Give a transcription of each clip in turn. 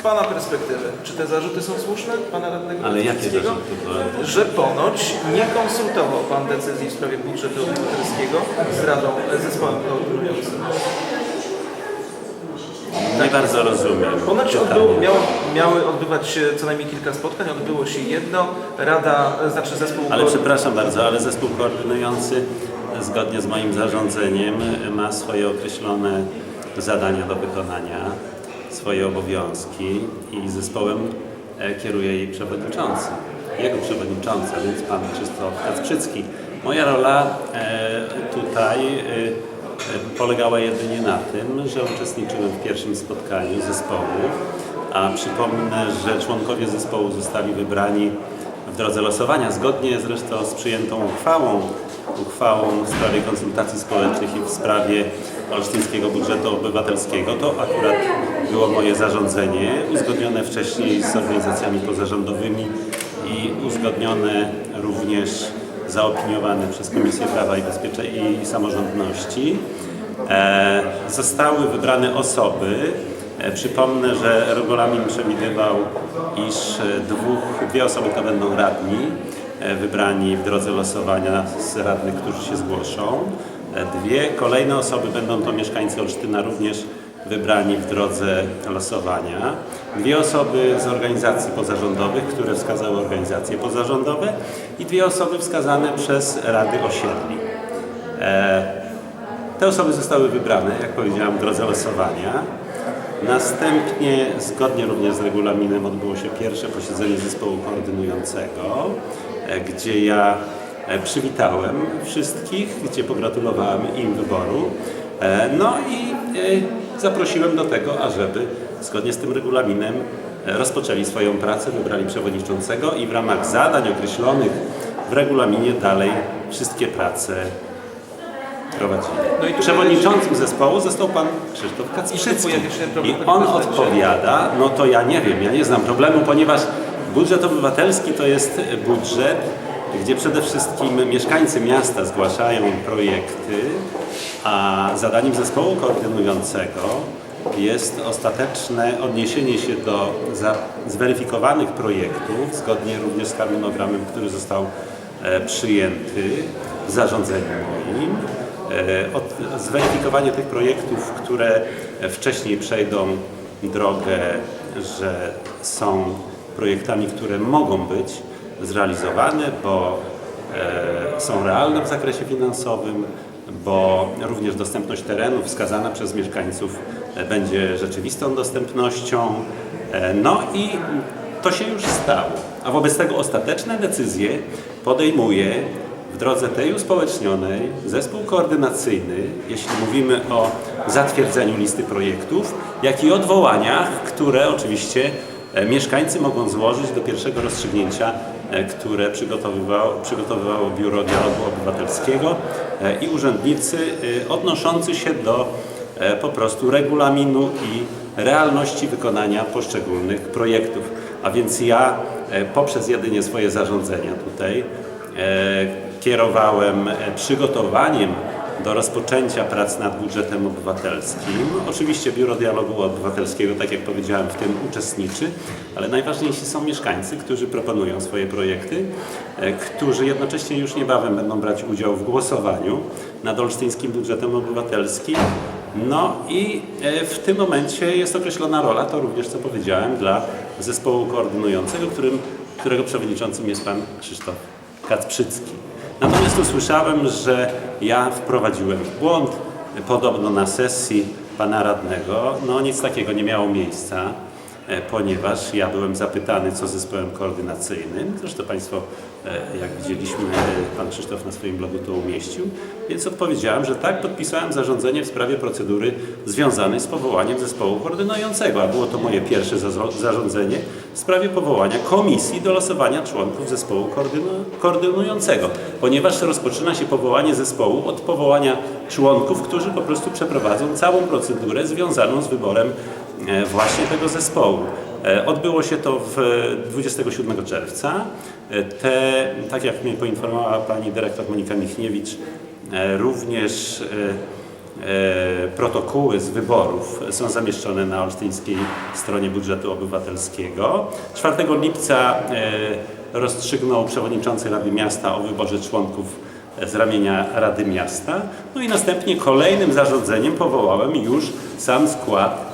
z Pana perspektywy, czy te zarzuty są słuszne, Pana radnego Ale jakie zarzuty? Że ponoć nie konsultował Pan decyzji w sprawie budżetu obywatelskiego z Radą, z zespołem koordynującym. Nie bardzo rozumiem. Ponoć odbył, miało, miały odbywać się co najmniej kilka spotkań, odbyło się jedno, Rada, znaczy zespół... Ale przepraszam bardzo, ale zespół koordynujący zgodnie z moim zarządzeniem ma swoje określone zadania do wykonania, swoje obowiązki i zespołem e, kieruje jej przewodniczący. Jego przewodniczący, a więc pan Krzysztof Kacprzycki. Moja rola e, tutaj e, polegała jedynie na tym, że uczestniczyłem w pierwszym spotkaniu zespołu, a przypomnę, że członkowie zespołu zostali wybrani w drodze losowania, zgodnie zresztą z przyjętą uchwałą, uchwałą w sprawie konsultacji społecznych i w sprawie olsztyńskiego budżetu obywatelskiego. To akurat było moje zarządzenie, uzgodnione wcześniej z organizacjami pozarządowymi i uzgodnione również, zaopiniowane przez Komisję Prawa i Bezpieczeństwa i Samorządności. E, zostały wybrane osoby, E, Przypomnę, że regulamin przewidywał, iż e, dwóch, dwie osoby to będą radni, e, wybrani w drodze losowania z radnych, którzy się zgłoszą. E, Dwie kolejne osoby będą to mieszkańcy Olsztyna, również wybrani w drodze losowania. Dwie osoby z organizacji pozarządowych, które wskazały organizacje pozarządowe i dwie osoby wskazane przez Rady Osiedli. E, te osoby zostały wybrane, jak powiedziałem, w drodze losowania. Następnie, zgodnie również z regulaminem, odbyło się pierwsze posiedzenie zespołu koordynującego, e, gdzie ja e, przywitałem wszystkich, gdzie pogratulowałem im wyboru. No i zaprosiłem do tego, ażeby zgodnie z tym regulaminem e, rozpoczęli swoją pracę, wybrali przewodniczącego i w ramach zadań określonych w regulaminie dalej wszystkie prace prowadzili. No Przewodniczącym zespołu został pan Krzysztof Kacprzycki. I on odpowiada, no to ja nie wiem, ja nie znam problemu, ponieważ budżet obywatelski to jest budżet, gdzie przede wszystkim mieszkańcy miasta zgłaszają projekty, a zadaniem zespołu koordynującego jest ostateczne odniesienie się do zweryfikowanych projektów, zgodnie również z harmonogramem, który został e, przyjęty w zarządzeniu moim. E, zweryfikowanie tych projektów, które wcześniej przejdą drogę, że są projektami, które mogą być zrealizowane, bo e, są realne w zakresie finansowym, bo również dostępność terenu wskazana przez mieszkańców e, będzie rzeczywistą dostępnością. E, No i to się już stało. A wobec tego ostateczne decyzje podejmuje w drodze tej uspołecznionej zespół koordynacyjny, jeśli mówimy o zatwierdzeniu listy projektów, jak i odwołaniach, które oczywiście mieszkańcy mogą złożyć do pierwszego rozstrzygnięcia, które przygotowywało, przygotowywało Biuro Dialogu Obywatelskiego e, i urzędnicy e, odnoszący się do e, po prostu regulaminu i realności wykonania poszczególnych projektów. A więc ja e, poprzez jedynie swoje zarządzenia tutaj e, kierowałem e, przygotowaniem do rozpoczęcia prac nad budżetem obywatelskim. Oczywiście Biuro Dialogu Obywatelskiego, tak jak powiedziałem, w tym uczestniczy, ale najważniejsi są mieszkańcy, którzy proponują swoje projekty, e, którzy jednocześnie już niebawem będą brać udział w głosowaniu nad olsztyńskim budżetem obywatelskim. No i e, w tym momencie jest określona rola, to również co powiedziałem, dla zespołu koordynującego, którym, którego przewodniczącym jest pan Krzysztof Kacprzycki. Natomiast usłyszałem, że ja wprowadziłem w błąd, podobno na sesji pana radnego. No nic takiego nie miało miejsca, e, ponieważ ja byłem zapytany, co z zespołem koordynacyjnym. Zresztą Państwo, jak widzieliśmy, e, pan Krzysztof na swoim blogu to umieścił. Więc odpowiedziałem, że tak, podpisałem zarządzenie w sprawie procedury związanej z powołaniem zespołu koordynującego, a było to moje pierwsze zarządzenie w sprawie powołania komisji do losowania członków zespołu koordynu- koordynującego, ponieważ rozpoczyna się powołanie zespołu od powołania członków, którzy po prostu przeprowadzą całą procedurę związaną z wyborem e, właśnie tego zespołu. E, Odbyło się to w 27 czerwca. E, Te, tak jak mnie poinformowała pani dyrektor Monika Michniewicz, e, również e, protokoły z wyborów są zamieszczone na olsztyńskiej stronie budżetu obywatelskiego. 4 lipca e, rozstrzygnął przewodniczący Rady Miasta o wyborze członków z ramienia Rady Miasta. No i następnie kolejnym zarządzeniem powołałem już sam skład e,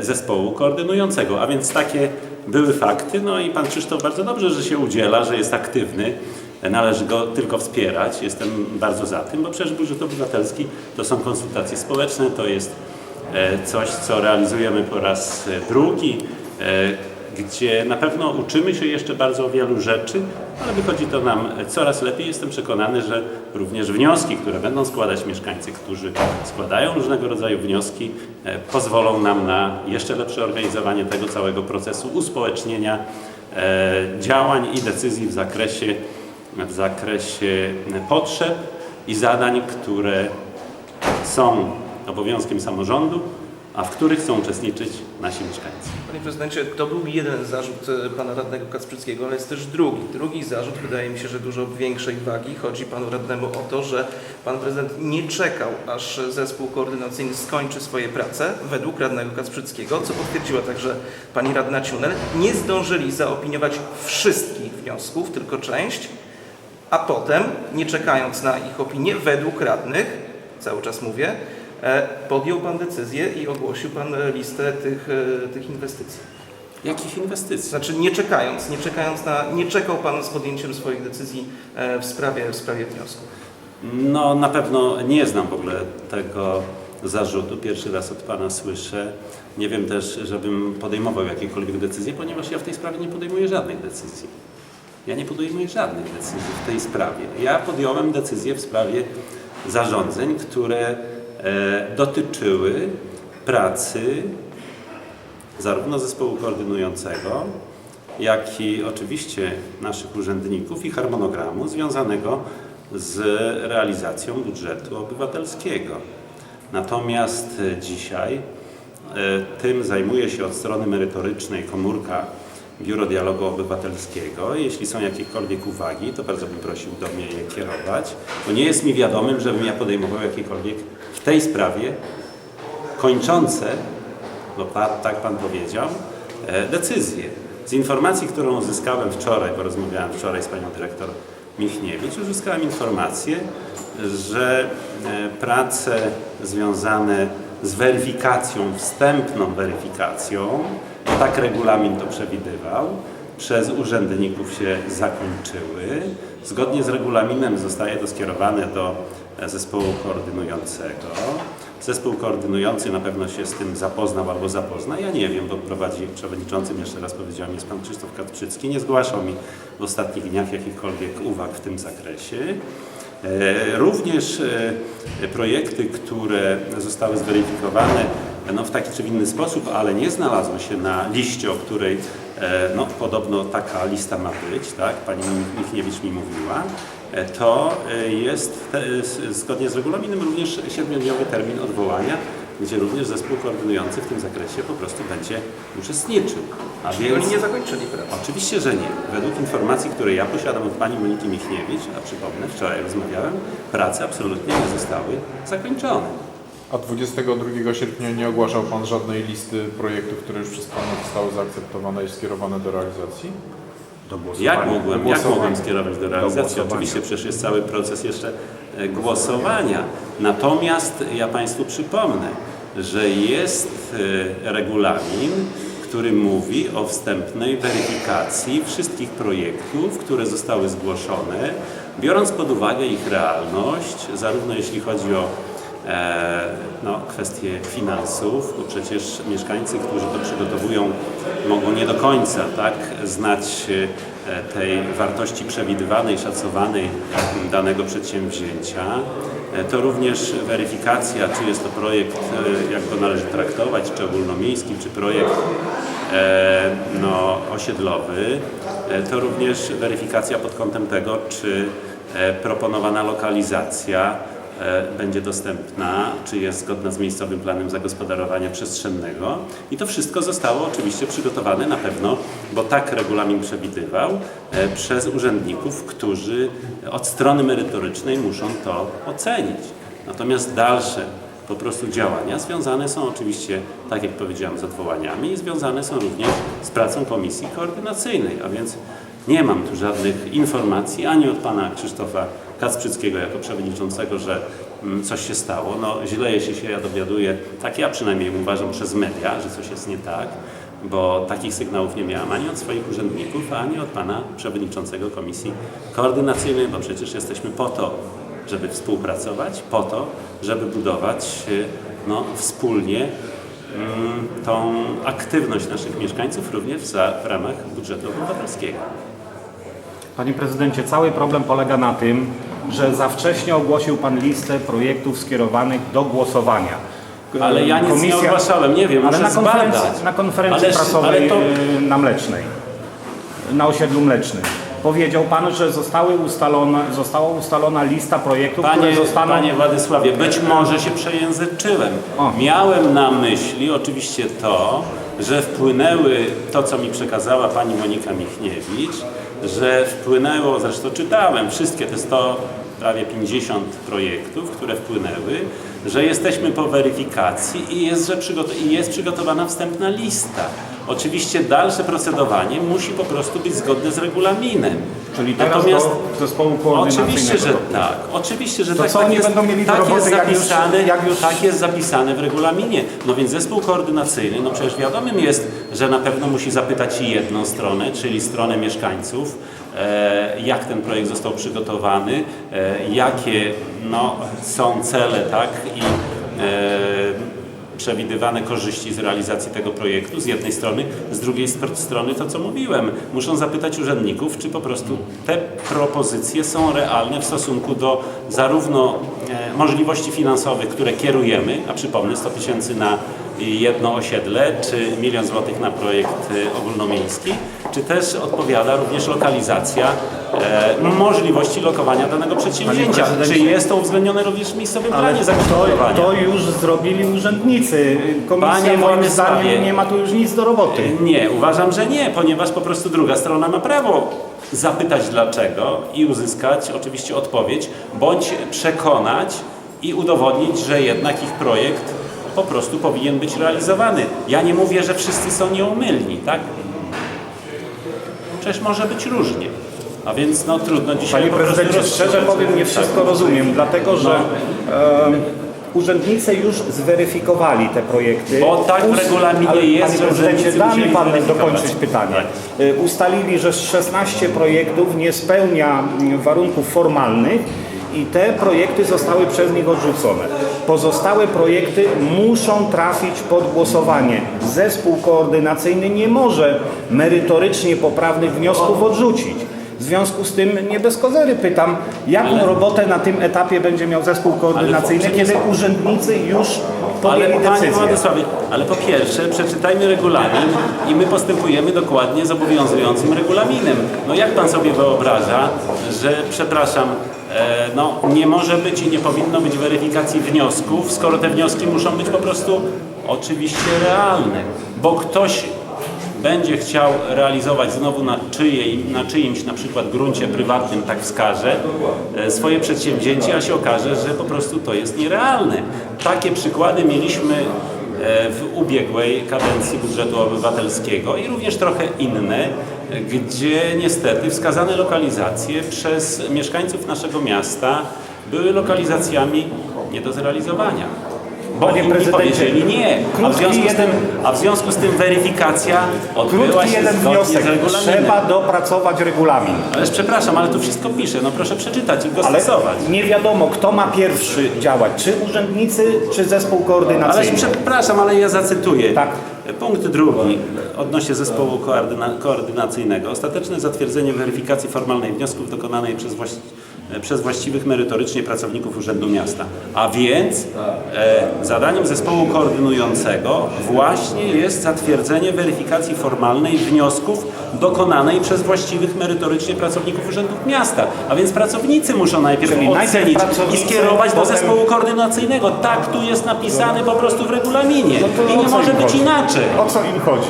zespołu koordynującego, a więc takie były fakty. No i pan Krzysztof bardzo dobrze, że się udziela, że jest aktywny. Należy go tylko wspierać. Jestem bardzo za tym, bo przecież budżet obywatelski to są konsultacje społeczne, to jest e, coś, co realizujemy po raz e, drugi, e, gdzie na pewno uczymy się jeszcze bardzo wielu rzeczy, ale wychodzi to nam coraz lepiej. Jestem przekonany, że również wnioski, które będą składać mieszkańcy, którzy składają różnego rodzaju wnioski, e, pozwolą nam na jeszcze lepsze organizowanie tego całego procesu uspołecznienia e, działań i decyzji w zakresie, w zakresie potrzeb i zadań, które są obowiązkiem samorządu, a w których chcą uczestniczyć nasi mieszkańcy. Panie prezydencie, to był jeden zarzut e, pana radnego Kacprzyckiego, ale jest też drugi. Drugi zarzut wydaje mi się, że dużo większej wagi. Chodzi panu radnemu o to, że pan prezydent nie czekał, aż zespół koordynacyjny skończy swoje prace, według radnego Kacprzyckiego, co potwierdziła także pani radna Ciunel. Nie zdążyli zaopiniować wszystkich wniosków, tylko część, a potem, nie czekając na ich opinię, według radnych, cały czas mówię, podjął pan decyzję i ogłosił pan e, listę tych, e, tych inwestycji. Jakich inwestycji? Znaczy nie czekając, nie czekając na, nie czekał Pan z podjęciem swoich decyzji e, w sprawie, w sprawie wniosku. No na pewno nie znam w ogóle tego zarzutu. Pierwszy raz od Pana słyszę. Nie wiem też, żebym podejmował jakiekolwiek decyzje, ponieważ ja w tej sprawie nie podejmuję żadnych decyzji. Ja nie podejmuję żadnych decyzji w tej sprawie. Ja podjąłem decyzję w sprawie zarządzeń, które e, dotyczyły pracy zarówno zespołu koordynującego, jak i oczywiście naszych urzędników i harmonogramu związanego z realizacją budżetu obywatelskiego. Natomiast e, dzisiaj e, tym zajmuje się od strony merytorycznej komórka Biuro Dialogu Obywatelskiego. Jeśli są jakiekolwiek uwagi, to bardzo bym prosił do mnie je kierować, bo nie jest mi wiadomym, żebym ja podejmował jakiekolwiek tej sprawie kończące bo tak Pan powiedział, e, decyzję. Z informacji, którą uzyskałem wczoraj, bo rozmawiałem wczoraj z Panią Dyrektor Michniewicz, uzyskałem informację, że e, prace związane z weryfikacją, wstępną weryfikacją, tak regulamin to przewidywał, przez urzędników się zakończyły. Zgodnie z regulaminem zostaje to skierowane do zespołu koordynującego. Zespół koordynujący na pewno się z tym zapoznał albo zapozna. Ja nie wiem, bo prowadzi przewodniczącym, jeszcze raz powiedziałem, jest pan Krzysztof Katprzycki. Nie zgłaszał mi w ostatnich dniach jakichkolwiek uwag w tym zakresie. E, Również e, projekty, które zostały zweryfikowane no, w taki czy inny sposób, ale nie znalazły się na liście, o której e, no, podobno taka lista ma być, tak? Pani Michniewicz mi mówiła, to e, jest zgodnie z regulaminem również siedmiodniowy termin odwołania, gdzie również zespół koordynujący w tym zakresie po prostu będzie uczestniczył. A Czyli więc... oni nie zakończyli pracy. Oczywiście, że nie. Według informacji, które ja posiadam od pani Moniki Michniewicz, a przypomnę, wczoraj rozmawiałem, prace absolutnie nie zostały zakończone. A 22 sierpnia nie ogłaszał Pan żadnej listy projektów, które już przez Pana zostały zaakceptowane i skierowane do realizacji? Do głosowania. Jak mogłem, Do jak mogłem skierować do realizacji? głosowania. Oczywiście przecież jest cały proces jeszcze e, głosowania. Natomiast ja Państwu przypomnę, że jest e, regulamin, który mówi o wstępnej weryfikacji wszystkich projektów, które zostały zgłoszone, biorąc pod uwagę ich realność, zarówno jeśli chodzi o no, kwestie finansów, bo przecież mieszkańcy, którzy to przygotowują, mogą nie do końca tak, znać e, tej wartości przewidywanej, szacowanej danego przedsięwzięcia. E, To również weryfikacja, czy jest to projekt, e, jak go należy traktować, czy ogólnomiejski, czy projekt e, no, osiedlowy. E, To również weryfikacja pod kątem tego, czy e, proponowana lokalizacja e, będzie dostępna, czy jest zgodna z miejscowym planem zagospodarowania przestrzennego. I to wszystko zostało oczywiście przygotowane na pewno, bo tak regulamin przewidywał, e, przez urzędników, którzy od strony merytorycznej muszą to ocenić. Natomiast dalsze po prostu działania. Związane są oczywiście, tak jak powiedziałem, z odwołaniami i związane są również z pracą komisji koordynacyjnej, a więc nie mam tu żadnych informacji ani od pana Krzysztofa Kacprzyckiego jako przewodniczącego, że mm, coś się stało. No źle jeśli się ja dowiaduję, tak ja przynajmniej uważam przez media, że coś jest nie tak, bo takich sygnałów nie miałam ani od swoich urzędników, ani od pana przewodniczącego komisji koordynacyjnej, bo przecież jesteśmy po to, żeby współpracować, po to, żeby budować y, no, wspólnie mm, tą aktywność naszych mieszkańców również w ramach budżetu obywatelskiego. Panie prezydencie, cały problem polega na tym, że za wcześnie ogłosił pan listę projektów skierowanych do głosowania. Ale ja nic nie ogłaszałem, nie wiem, ale muszę na konferencji, zbadać. na konferencji Ależ- prasowej ale to- e, na Mlecznej, na osiedlu Mlecznym. Powiedział pan, że zostały ustalone, została ustalona lista projektów, Panie, które zostaną... panie Władysławie, być może się przejęzyczyłem. O. Miałem na myśli oczywiście to, że wpłynęły to, co mi przekazała pani Monika Michniewicz, że wpłynęło, zresztą czytałem wszystkie te 100, prawie 50 projektów, które wpłynęły, że jesteśmy po weryfikacji i jest, że i jest przygotowana wstępna lista. Oczywiście dalsze procedowanie musi po prostu być zgodne z regulaminem. Czyli teraz Natomiast do zespołu koordynacyjnego. Oczywiście, że tak. Oczywiście, że To tak, co tak oni jest, będą mieli tak roboty, jest jak już- zapisane, jak już- tak jest zapisane w regulaminie. No więc zespół koordynacyjny, no przecież wiadomym jest, że na pewno musi zapytać jedną stronę, czyli stronę mieszkańców, e, jak ten projekt został przygotowany, e, jakie no, są cele, tak, i e, przewidywane korzyści z realizacji tego projektu z jednej strony, z drugiej str- strony to, co mówiłem. Muszą zapytać urzędników, czy po prostu te propozycje są realne w stosunku do zarówno możliwości finansowych, które kierujemy, a przypomnę 100 tysięcy na jedno osiedle, czy milion złotych na projekt e, ogólnomiejski, czy też odpowiada również lokalizacja e, możliwości lokowania danego przedsięwzięcia. Czy jest to uwzględnione również w miejscowym Ale planie to, zagospodarowania? to już zrobili urzędnicy. Komisja Panie moim Władysławie, zdaniem nie ma tu już nic do roboty. Nie, uważam, że nie, ponieważ po prostu druga strona ma prawo zapytać dlaczego i uzyskać oczywiście odpowiedź, bądź przekonać i udowodnić, że jednak ich projekt po prostu powinien być realizowany. Ja nie mówię, że wszyscy są nieumylni, tak? Przecież może być różnie. A więc no trudno dzisiaj Panie po prezydencie, szczerze powiem, nie wszystko Tak. rozumiem, dlatego że em, urzędnicy już zweryfikowali te projekty. Bo tak w regulaminie Ale, jest, Panie że prezydencie, da mi Pan dokończyć pytanie. Tak. Y, Ustalili, że 16 projektów nie spełnia mm, warunków formalnych i te projekty zostały przez nich odrzucone. Pozostałe projekty muszą trafić pod głosowanie. Zespół koordynacyjny nie może merytorycznie poprawnych wniosków odrzucić. W związku z tym nie bez kozery pytam, jaką robotę na tym etapie będzie miał zespół koordynacyjny, kiedy urzędnicy już Ale Panie. Władysławie, ale po pierwsze przeczytajmy regulamin i my postępujemy dokładnie z obowiązującym regulaminem. No jak Pan sobie wyobraża, że przepraszam, e, no nie może być i nie powinno być weryfikacji wniosków, skoro te wnioski muszą być po prostu oczywiście realne, bo ktoś będzie chciał realizować znowu na, czyjej, na czyimś na przykład gruncie prywatnym, tak wskaże, swoje przedsięwzięcie, a się okaże, że po prostu to jest nierealne. Takie przykłady mieliśmy e, w ubiegłej kadencji budżetu obywatelskiego i również trochę inne, gdzie niestety wskazane lokalizacje przez mieszkańców naszego miasta były lokalizacjami nie do zrealizowania. Bo Panie inni powiedzieli nie, a w, związku z tym, a w związku z tym weryfikacja odbyła Krótki się jeden zgodnie wniosek. z regulaminem. Trzeba dopracować regulamin. Ależ przepraszam, ale tu wszystko pisze, no proszę przeczytać i go Ale stosować. nie wiadomo, kto ma pierwszy działać, czy urzędnicy, czy zespół Ależ koordynacyjny. przepraszam, ale ja zacytuję. Tak. Punkt drugi odnośnie zespołu koordyna- koordynacyjnego. Ostateczne zatwierdzenie weryfikacji formalnej wniosków dokonanej przez, właś- przez właściwych merytorycznie pracowników Urzędu Miasta. A więc e, zadaniem zespołu koordynującego właśnie jest zatwierdzenie weryfikacji formalnej wniosków dokonanej przez właściwych merytorycznie pracowników Urzędów Miasta. A więc pracownicy muszą najpierw Czyli ocenić i skierować do zespołu koordynacyjnego. Tak tu jest napisane po prostu w regulaminie. No I nie może być inaczej. O co im chodzi?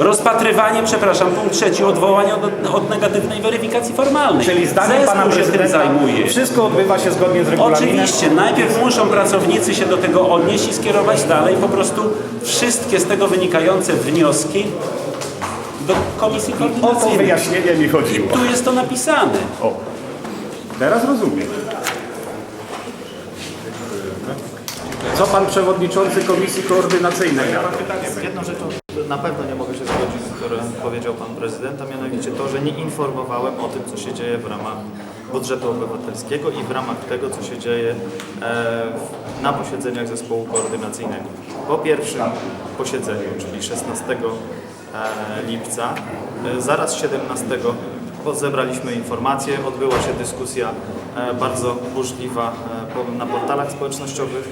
Rozpatrywanie, przepraszam, punkt trzeci, odwołanie od, od negatywnej weryfikacji formalnej. Czyli zdaniem Zespół pana się tym zajmuje. wszystko odbywa się zgodnie z regulaminem? Oczywiście, najpierw muszą pracownicy się do tego odnieść i skierować dalej po prostu wszystkie z tego wynikające wnioski do komisji O to koordynacyjnej. wyjaśnienie mi chodziło. Tu jest to napisane. O, teraz rozumiem. Co pan przewodniczący Komisji Koordynacyjnej miał? Z jedną rzeczą na pewno nie mogę się zgodzić, z którą powiedział Pan Prezydent, a mianowicie to, że nie informowałem o tym, co się dzieje w ramach budżetu obywatelskiego i w ramach tego, co się dzieje e, na posiedzeniach zespołu koordynacyjnego. Po pierwszym posiedzeniu, czyli 16 e, lipca, e, zaraz 17 bo zebraliśmy informacje, odbyła się dyskusja e, bardzo burzliwa e, na portalach społecznościowych.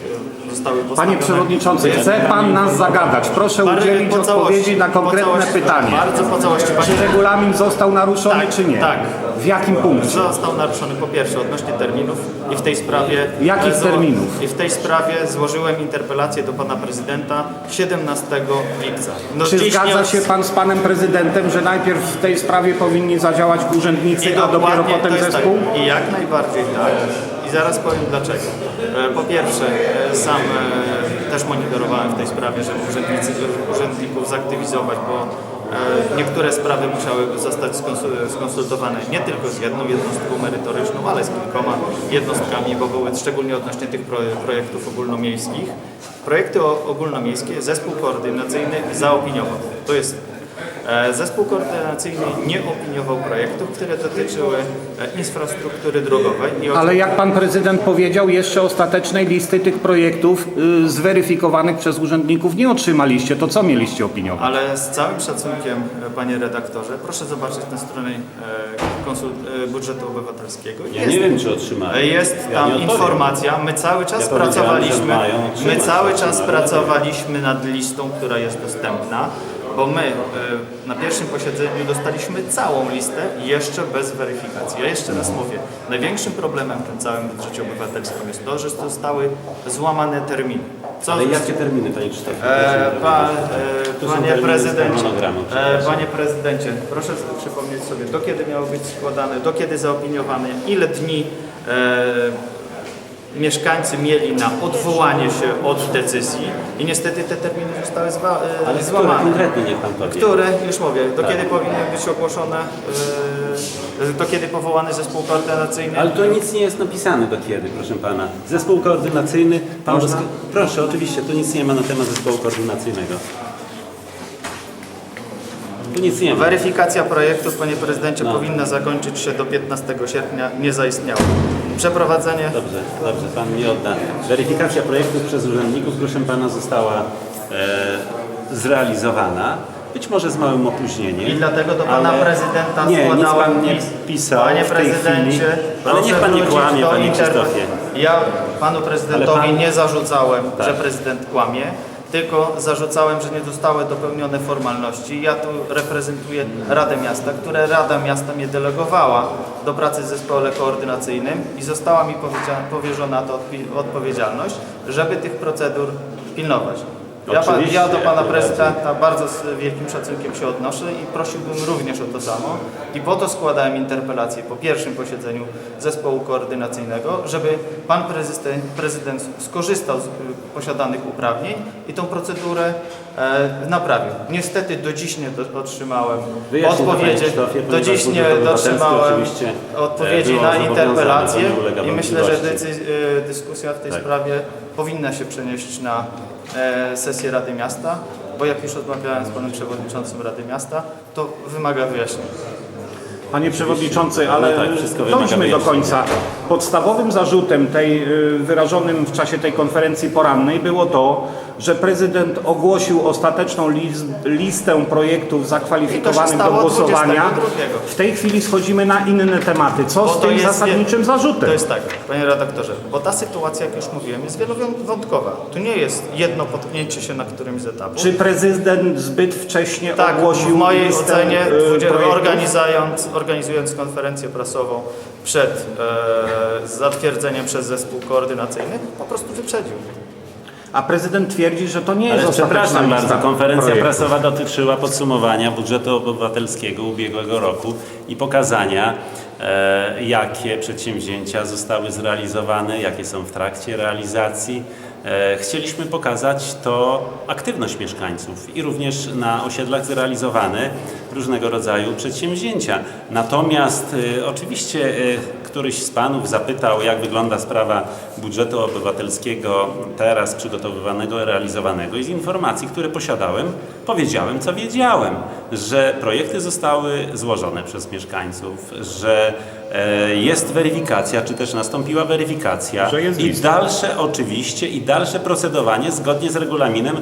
e, Zostały Panie Przewodniczący, chce Pan nas zagadać. Proszę udzielić odpowiedzi na konkretne pytanie. Bardzo po całości. Czy regulamin został naruszony, Tak, czy nie? tak. W jakim punkcie? został naruszony po pierwsze odnośnie terminów i w tej sprawie... Jakich zło- terminów? I w tej sprawie złożyłem interpelację do Pana Prezydenta 17 lipca. No, Czy dziś zgadza nie- się Pan z Panem Prezydentem, że najpierw w tej sprawie powinni zadziałać urzędnicy, a dopiero dokładnie potem to jest zespół? Tak. I jak najbardziej tak. I zaraz powiem dlaczego. E, Po pierwsze, e, sam e, też monitorowałem w tej sprawie, żeby urzędnicy, urzędników zaktywizować, bo e, niektóre sprawy musiały zostać skonsul- skonsultowane nie tylko z jedną jednostką merytoryczną, ale z kilkoma jednostkami, bo były szczególnie odnośnie tych proje- projektów ogólnomiejskich. Projekty ogólnomiejskie zespół koordynacyjny zaopiniował. To jest E, Zespół koordynacyjny nie opiniował projektów, które dotyczyły e, infrastruktury drogowej. I Ale jak Pan Prezydent powiedział, jeszcze ostatecznej listy tych projektów y, zweryfikowanych przez urzędników nie otrzymaliście. To co mieliście opiniować? Ale z całym szacunkiem, e, panie redaktorze, proszę zobaczyć na stronie e, konsul, e, budżetu obywatelskiego. Ja nie wiem, czy otrzymałem. E, Jest Ja tam odpowiem. informacja, my cały czas pracowaliśmy, my cały czas otrzymali. pracowaliśmy nad listą, która jest dostępna, bo my e, na pierwszym posiedzeniu dostaliśmy całą listę jeszcze bez weryfikacji. Ja jeszcze raz mówię, największym problemem w tym całym budżecie obywatelskim jest to, że zostały złamane terminy. Co Ale jakie terminy, Panie Krzysztofie? E, e, są panie prezydencie, e, panie prezydencie, proszę przypomnieć sobie, do kiedy miało być składane, do kiedy zaopiniowane, ile dni e, mieszkańcy mieli na odwołanie się od decyzji i niestety te terminy zostały zwa, e, Ale które złamane. konkretnie niech Pan powie. Które, już mówię, do Tak. kiedy powinny być ogłoszone, e, do kiedy powołany zespół koordynacyjny. Ale tu nic nie jest napisane do kiedy, proszę pana. Zespół koordynacyjny, pan Można? dosk- Proszę, oczywiście, tu nic nie ma na temat zespołu koordynacyjnego. Tu nic nie ma. Weryfikacja projektów, panie prezydencie, No. powinna zakończyć się do 15 sierpnia, nie zaistniało. Przeprowadzenie Dobrze, dobrze, pan mi odda. Weryfikacja projektów przez urzędników, proszę pana, została e, zrealizowana. Być może z małym opóźnieniem. I dlatego do pana ale- prezydenta nie, nic składałem pan nie pisał Panie w tej chwili. prezydencie, Ale niech pan nie kłamie, panie Krzysztofie. Ja panu prezydentowi pan- nie zarzucałem, Tak. że prezydent kłamie, tylko zarzucałem, że nie zostały dopełnione formalności. Ja tu reprezentuję Radę Miasta, które Rada Miasta mnie delegowała do pracy w zespole koordynacyjnym i została mi powierzona ta odpowiedzialność, żeby tych procedur pilnować. Ja, pa, Oczywiście, ja do pana prezydenta bardzo z wielkim szacunkiem się odnoszę i prosiłbym również o to samo. I po to składałem interpelację po pierwszym posiedzeniu zespołu koordynacyjnego, żeby pan prezydent, prezydent skorzystał z y, posiadanych uprawnień i tą procedurę e, naprawił. Niestety do dziś nie do, otrzymałem Wyjaśnię to, panie odpowiedzi, Krzysztofie, do ponieważ dziś nie budżet obywatelski dotrzymałem oczywiście, e, odpowiedzi było na zobowiązane, interpelację to nie ulega i myślę, że wątpliwości. y, dyskusja w tej Tak. sprawie powinna się przenieść na e, sesję Rady Miasta, bo jak już rozmawiałem z panem przewodniczącym Rady Miasta, to wymaga wyjaśnień. Panie Przewodniczący, ale tak, wymaga dojdźmy do końca. Podstawowym zarzutem tej, y, wyrażonym w czasie tej konferencji porannej było to, że prezydent ogłosił ostateczną lis- listę projektów zakwalifikowanych do głosowania. 22. W tej chwili schodzimy na inne tematy. Co Bo z tym jest zasadniczym zarzutem? To jest tak, panie redaktorze, bo ta sytuacja, jak już mówiłem, jest wielowątkowa. Tu nie jest jedno potknięcie się na którymś z etapów. Czy prezydent zbyt wcześnie tak, ogłosił w mojej listę ocenie, y, organizując, organizując konferencję prasową przed e, zatwierdzeniem przez zespół koordynacyjny, po prostu wyprzedził. a prezydent twierdzi, że to nie jest Ale przepraszam bardzo, konferencja projektów. prasowa dotyczyła podsumowania budżetu obywatelskiego ubiegłego roku i pokazania, e, jakie przedsięwzięcia zostały zrealizowane, jakie są w trakcie realizacji. E, chcieliśmy pokazać to aktywność mieszkańców i również na osiedlach zrealizowane różnego rodzaju przedsięwzięcia. Natomiast e, oczywiście e, któryś z panów zapytał, jak wygląda sprawa budżetu obywatelskiego teraz przygotowywanego, realizowanego. I z informacji, które posiadałem, powiedziałem, co wiedziałem, że projekty zostały złożone przez mieszkańców, że e, jest weryfikacja, czy też nastąpiła weryfikacja i dalsze oczywiście i dalsze procedowanie zgodnie z regulaminem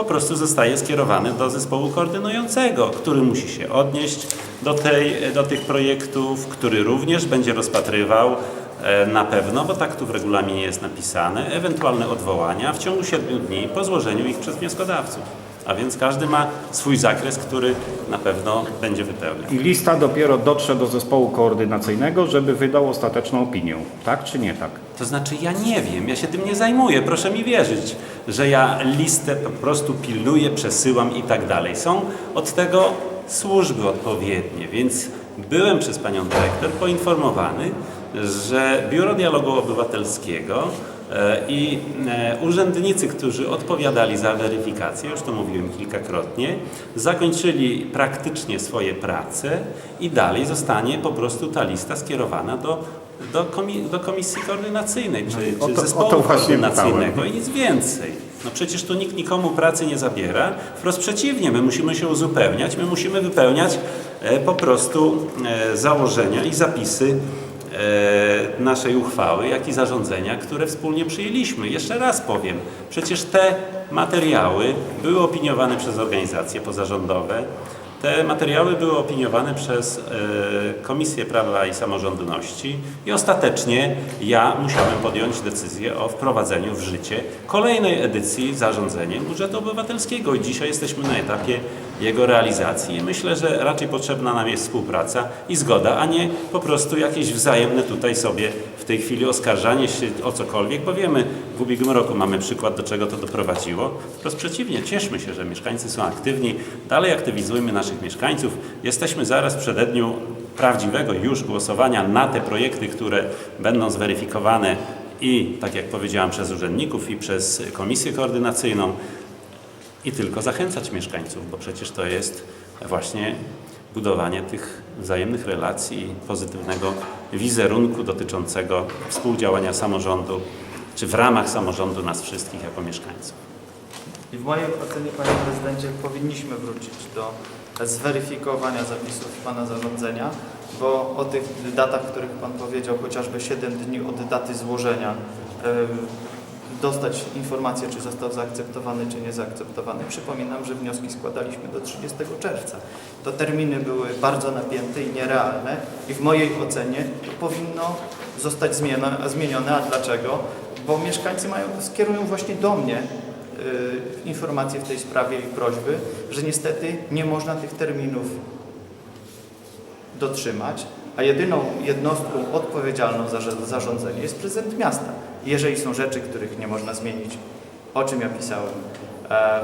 po prostu zostaje skierowane do zespołu koordynującego, który musi się odnieść do, tej, do tych projektów, który również będzie rozpatrywał e, na pewno, bo tak tu w regulaminie jest napisane, ewentualne odwołania w ciągu 7 dni po złożeniu ich przez wnioskodawców. A więc każdy ma swój zakres, który na pewno będzie wypełniał. I lista dopiero dotrze do zespołu koordynacyjnego, żeby wydał ostateczną opinię. Tak czy nie tak? To znaczy ja nie wiem, ja się tym nie zajmuję, proszę mi wierzyć, że ja listę po prostu pilnuję, przesyłam i tak dalej. Są od tego służby odpowiednie, więc byłem przez panią dyrektor poinformowany, że Biuro Dialogu Obywatelskiego i e, urzędnicy, którzy odpowiadali za weryfikację, już to mówiłem kilkakrotnie, zakończyli praktycznie swoje prace i dalej zostanie po prostu ta lista skierowana do, do, komi, do komisji koordynacyjnej czy, o czy to- zespołu koordynacyjnego i nic więcej. No przecież tu nikt nikomu pracy nie zabiera. Wprost przeciwnie, my musimy się uzupełniać, my musimy wypełniać e, po prostu e, założenia i zapisy e, naszej uchwały, jak i zarządzenia, które wspólnie przyjęliśmy. Jeszcze raz powiem, przecież te materiały były opiniowane przez organizacje pozarządowe, te materiały były opiniowane przez e, Komisję Prawa i Samorządności i ostatecznie ja musiałem podjąć decyzję o wprowadzeniu w życie kolejnej edycji zarządzenia budżetu obywatelskiego. I dzisiaj jesteśmy na etapie jego realizacji. Myślę, że raczej potrzebna nam jest współpraca i zgoda, a nie po prostu jakieś wzajemne tutaj sobie w tej chwili oskarżanie się o cokolwiek, bo wiemy, w ubiegłym roku mamy przykład, do czego to doprowadziło. Wprost przeciwnie, cieszmy się, że mieszkańcy są aktywni, dalej aktywizujmy naszych mieszkańców. Jesteśmy zaraz w przededniu prawdziwego już głosowania na te projekty, które będą zweryfikowane i, tak jak powiedziałam, przez urzędników i przez komisję koordynacyjną i tylko zachęcać mieszkańców, bo przecież to jest właśnie budowanie tych wzajemnych relacji, pozytywnego wizerunku dotyczącego współdziałania samorządu, czy w ramach samorządu nas wszystkich jako mieszkańców. I w mojej ocenie, panie prezydencie, powinniśmy wrócić do zweryfikowania zapisów pana zarządzenia, bo o tych datach, których pan powiedział, chociażby 7 dni od daty złożenia, em, dostać informację, czy został zaakceptowany, czy nie zaakceptowany. Przypominam, że wnioski składaliśmy do 30 czerwca. To terminy były bardzo napięte i nierealne i w mojej ocenie to powinno zostać zmienione. A dlaczego? Bo mieszkańcy mają, skierują właśnie do mnie informacje w tej sprawie i prośby, że niestety nie można tych terminów dotrzymać, a jedyną jednostką odpowiedzialną za za zarządzanie jest prezydent miasta. Jeżeli są rzeczy, których nie można zmienić, o czym ja pisałem, e,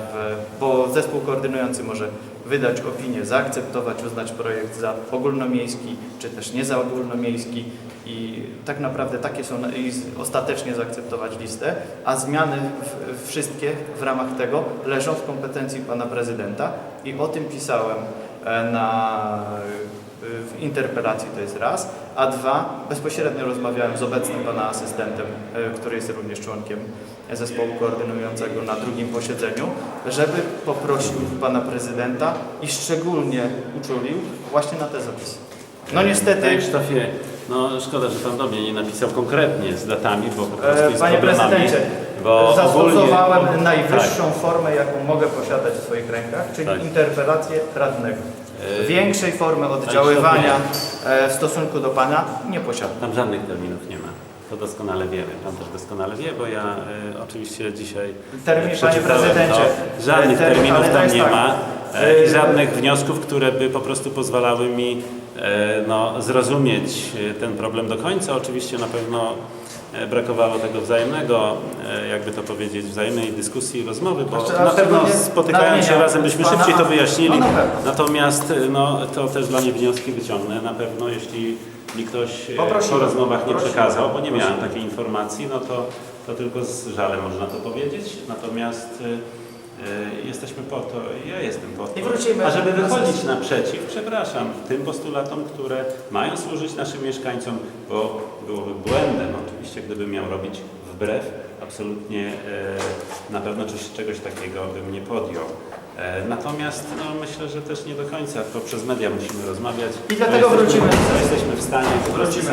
bo zespół koordynujący może wydać opinię, zaakceptować, uznać projekt za ogólnomiejski, czy też nie za ogólnomiejski. I tak naprawdę takie są, i ostatecznie zaakceptować listę, a zmiany w, wszystkie w ramach tego leżą w kompetencji pana prezydenta. I o tym pisałem e, na w interpelacji to jest raz, a dwa, bezpośrednio rozmawiałem z obecnym pana asystentem, e, który jest również członkiem zespołu koordynującego na drugim posiedzeniu, żeby poprosił pana prezydenta i szczególnie uczulił właśnie na te zapisy. No niestety, Panie Krzysztofie, no szkoda, że Pan do mnie nie napisał konkretnie z datami, bo po prostu e, jest panie problemami, prezydencie, bo zastosowałem ogólnie- najwyższą formę, jaką mogę posiadać w swoich rękach, czyli Tak. interpelację radnego. E, Większej formy oddziaływania e, w stosunku do pana nie posiadam. Tam żadnych terminów nie ma. To doskonale wiemy. Pan też doskonale wie, bo ja e, oczywiście dzisiaj Termin, panie prezydencie. To. Żadnych Termin, terminów tam nie tak. ma i żadnych wniosków, które by po prostu pozwalały mi no, zrozumieć ten problem do końca. Oczywiście na pewno brakowało tego wzajemnego, e, jakby to powiedzieć, wzajemnej dyskusji i rozmowy, bo Znaczy, na pewno spotykając się razem byśmy szybciej to wyjaśnili. No na pewno. Natomiast e, no, to też dla mnie wnioski wyciągnę. Na pewno jeśli mi ktoś e, Poprosimy. po rozmowach nie przekazał, bo nie miałem takiej informacji, no to, to tylko z żalem można to powiedzieć. Natomiast e, e, jesteśmy po to, ja jestem po to, I wrócimy a żeby na wychodzić naprzeciw, przepraszam, tym postulatom, które mają służyć naszym mieszkańcom, bo byłoby błędem oczywiście, gdybym miał robić wbrew, absolutnie e, na pewno czegoś takiego bym nie podjął. E, Natomiast no, myślę, że też nie do końca, to przez media musimy rozmawiać. I dlatego jesteśmy- wrócimy. to Jesteśmy w stanie prostu Wrócimy.